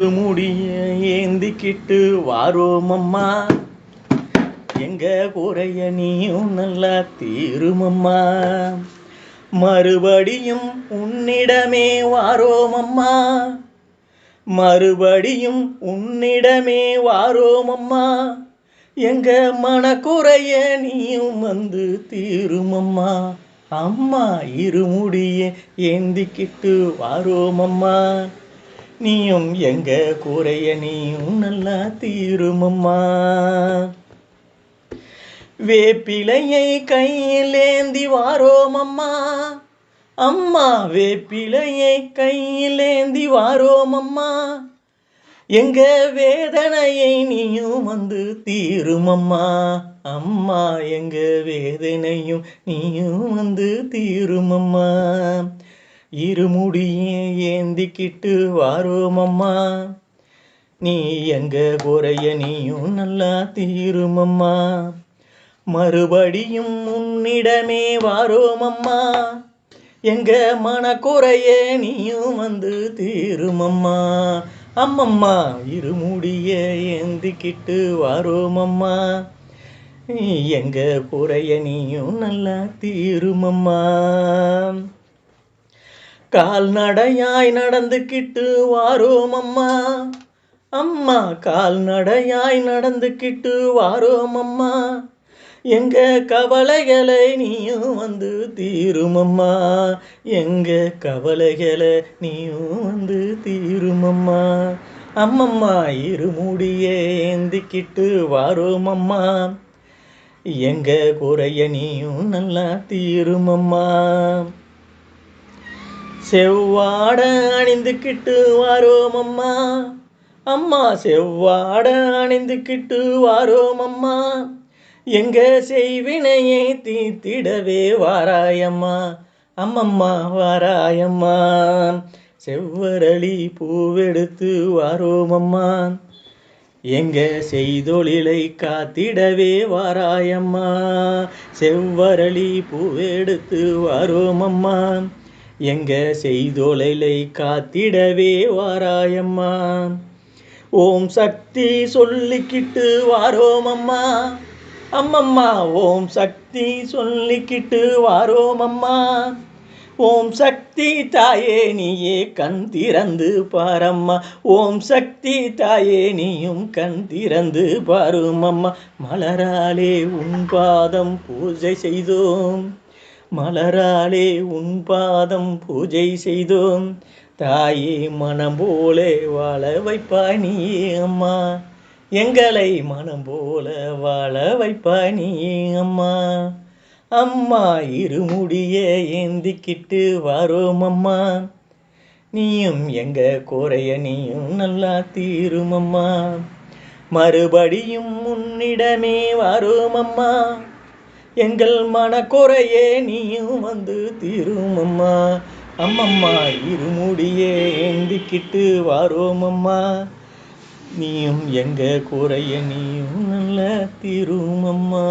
முடிய ஏந்திக்கிட்டு வாரோம் அம்மா எங்க குறைய நீயும் நல்லா தீருமம்மா. மறுபடியும் உன்னிடமே வாரோம் அம்மா மறுபடியும் உன்னிடமே வாரோம் அம்மா எங்க மனக்குறைய நீயும் வந்து தீருமம்மா. அம்மா இருமுடிய ஏந்திக்கிட்டு வாரோம் அம்மா நீயும் எங்க குறைய நீயும் நல்லா தீருமம்மா. வேப்பிலையை கையிலேந்தி வாரோமம்மா. அம்மா வேப்பிலையை கையிலேந்தி வாரோமம்மா. எங்க வேதனையை நீயும் வந்து தீருமம்மா. அம்மா எங்க வேதனையும் நீயும் வந்து தீருமம்மா. இருமுடியே ஏந்திக்கிட்டு வாரோம் அம்மா நீ எங்க குறைய நீயும் நல்லா தீருமம்மா. மறுபடியும் உன்னிடமே வாரோம் அம்மா எங்க மனக்குறைய நீயும் வந்து தீருமம்மா. அம்மம்மா இருமுடிய ஏந்திக்கிட்டு வாரோம் அம்மா நீ எங்க குறைய நீயும் நல்லா தீருமம்மா. கால்நடையாய் நடந்துக்கிட்டு வாரோம் அம்மா அம்மா கால்நடையாய் நடந்துக்கிட்டு வாரோம் அம்மா எங்க கவலைகளை நீயும் வந்து தீருமம்மா. எங்க கவலைகளை நீயும் வந்து தீருமம்மா. அம்மம்மா இருமுடியே ஏந்திக்கிட்டு வாரோமம்மா. எங்க குறைய நீயும் நல்லா தீருமம்மா. செவ்வாட அணிந்துக்கிட்டு வாரோம் அம்மா அம்மா செவ்வாட அணிந்துக்கிட்டு வாரோம் அம்மா எங்க செய்வினையை தீத்திடவே வாராயம்மா. அம்மம்மா வாராயம்மா. செவ்வரளி பூவெடுத்து வாரோம் அம்மா எங்க செய்தொழிலை காத்திடவே வாராயம்மா. செவ்வரளி பூவெடுத்து வாரோம் அம்மா எங்க செய்தோலை காத்திடவே வாராயம்மா. ஓம் சக்தி சொல்லிக்கிட்டு வாரோம் அம்மா அம்மம்மா ஓம் சக்தி சொல்லிக்கிட்டு வாரோம் அம்மா ஓம் சக்தி தாயே நீயே கண் திறந்து பாரம்மா. ஓம் சக்தி தாயே நீயும் கண் திறந்து பாரும் அம்மா மலராலே உன் பாதம் பூஜை செய்தோம். மலராலே உன் பாதம் பூஜை செய்தோம். தாயே மனம் போல வாழ வைப்பாய் நீயே அம்மா. எங்களை மனம் போல வாழ வைப்பாய் நீயே அம்மா. அம்மா இருமுடிய ஏந்திக்கிட்டு வாரோம் அம்மா. நீயும் எங்க குறைய நீயும் நல்லா தீருமம்மா மறுபடியும் உன்னிடமே வாரோம் அம்மா. எங்கள் மனக்குறையே நீயும் வந்து தீரும் அம்மா அம்மம்மா இருமுடியே ஏந்திக்கிட்டு வாரோம் அம்மா நீயும் எங்க குறைய நீயும் நல்ல தீரும் அம்மா